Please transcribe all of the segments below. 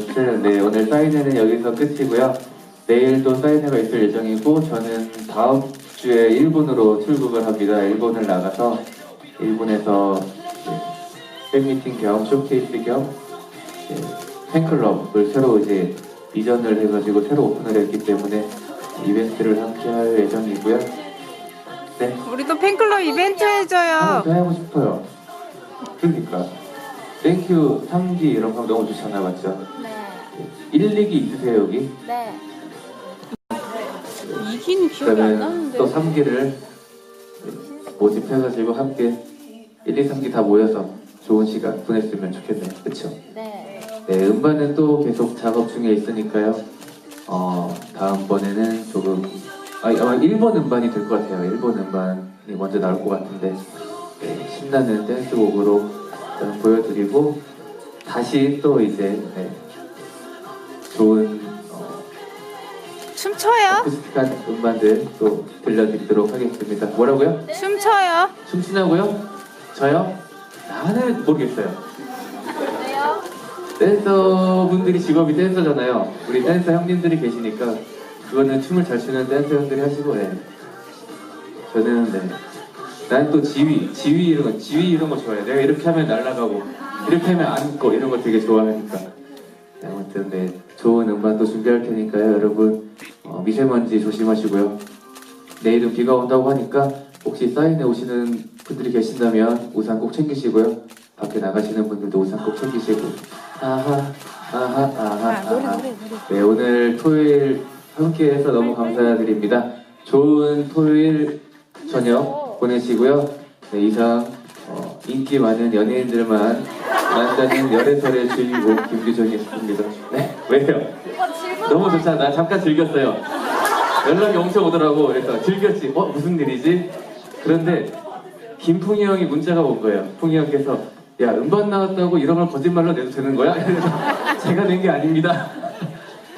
여튼 네 오늘 사인회는 여기서 끝이고요. 내일도 사인회가 있을 예정이고 저는 다음 주에 일본으로 출국을 합니다. 일본을 나가서 일본에서 네, 팬미팅 겸 쇼케이스 겸 네, 팬클럽을 새로 이제 이전을 해가지고 새로 오픈을 했기 때문에 이벤트를 함께 할 예정이고요. 네. 우리도 팬클럽 이벤트 아, 해줘요. 저 하고 싶어요. 그러니까. 땡큐 3기 이런 거 너무 좋잖아요, 맞죠? 네. 1, 2기 있으세요, 여기? 네. 이긴 기억이 안 그러면 나는데. 또 3기를 모집해가지고 함께 1, 2, 3기 다 모여서 좋은 시간 보냈으면 좋겠네요. 그쵸? 네. 네, 음반은 또 계속 작업 중에 있으니까요. 어, 다음번에는 조금, 아, 아마 1번 음반이 될 것 같아요. 1번 음반이 먼저 나올 것 같은데, 네, 신나는 댄스곡으로 보여드리고, 다시 또 이제, 네, 좋은, 어, 춤춰요? 아쿠스틱한 음반들 또 들려드리도록 하겠습니다. 뭐라고요? 춤춰요? 춤추냐고요? 저요? 나는 모르겠어요. 댄서분들이 직업이 댄서잖아요. 우리 댄서 형님들이 계시니까 그거는 춤을 잘 추는 댄서 형들이 하시고 네. 저는 네. 난 또 지휘, 지휘 이런 거, 지휘 이런 거 좋아해. 내가 이렇게 하면 날아가고 이렇게 하면 앉고 이런 거 되게 좋아하니까. 네, 아무튼 네 좋은 음반도 준비할 테니까요, 여러분 어, 미세먼지 조심하시고요. 내일은 비가 온다고 하니까 혹시 사인회 오시는 분들이 계신다면 우산 꼭 챙기시고요. 밖에 나가시는 분들도 우산 꼭 챙기시고. 아하, 아하, 아하, 아, 아하. 네, 오늘 토요일 함께해서 너무 감사드립니다. 좋은 토요일 저녁 보내시고요. 네, 이상 어, 인기 많은 연예인들만 만나는 열애설의 주인공 김규정이었습니다. 네, 왜요? 너무 좋잖아. 나 잠깐 즐겼어요. 연락이 엄청 오더라고. 그래서 즐겼지. 어, 무슨 일이지? 그런데 김풍희 형이 문자가 온 거예요. 풍희 형께서 야, 음반 나왔다고 이런 걸 거짓말로 내도 되는 거야? 이래서 제가 낸 게 아닙니다.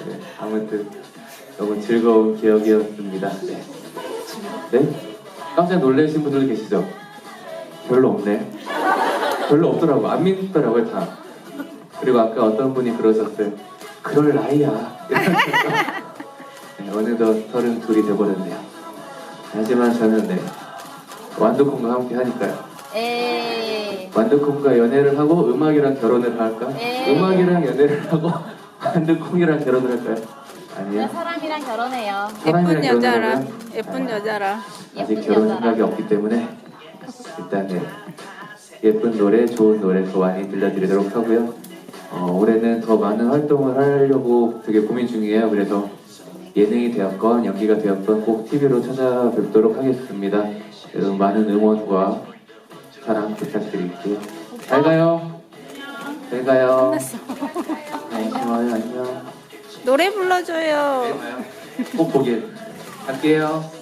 네, 아무튼 너무 즐거운 기억이었습니다. 네. 네? 깜짝 놀라신 분들 계시죠? 별로 없네. 별로 없더라고. 안 믿더라고요, 다. 그리고 아까 어떤 분이 그러셨어요. 그럴 나이야. 네, 어느덧 서른 둘이 돼버렸네요. 하지만 저는 네, 완두콩과 함께 하니까요. 에이. 완두콩과 연애를 하고 음악이랑 결혼을 할까? 에이. 음악이랑 연애를 하고 완두콩이랑 결혼을 할까요? 아니요. 나 사람이랑 결혼해요. 사람이랑 예쁜 여자라. 결혼하면? 예쁜 아, 여자라. 아직 예쁜 결혼 여자라. 생각이 없기 때문에 일단 네, 예쁜 노래, 좋은 노래 더 많이 들려드리도록 하고요. 어, 올해는 더 많은 활동을 하려고 되게 고민 중이에요. 그래서 예능이 되었건 연기가 되었건 꼭 TV로 찾아뵙도록 하겠습니다. 여러분 많은 응원과 사랑 부탁드릴게요. 잘 가요. 잘 가요. 끝났어. 노래 불러줘요. 네, 꼭 보길. 갈게요.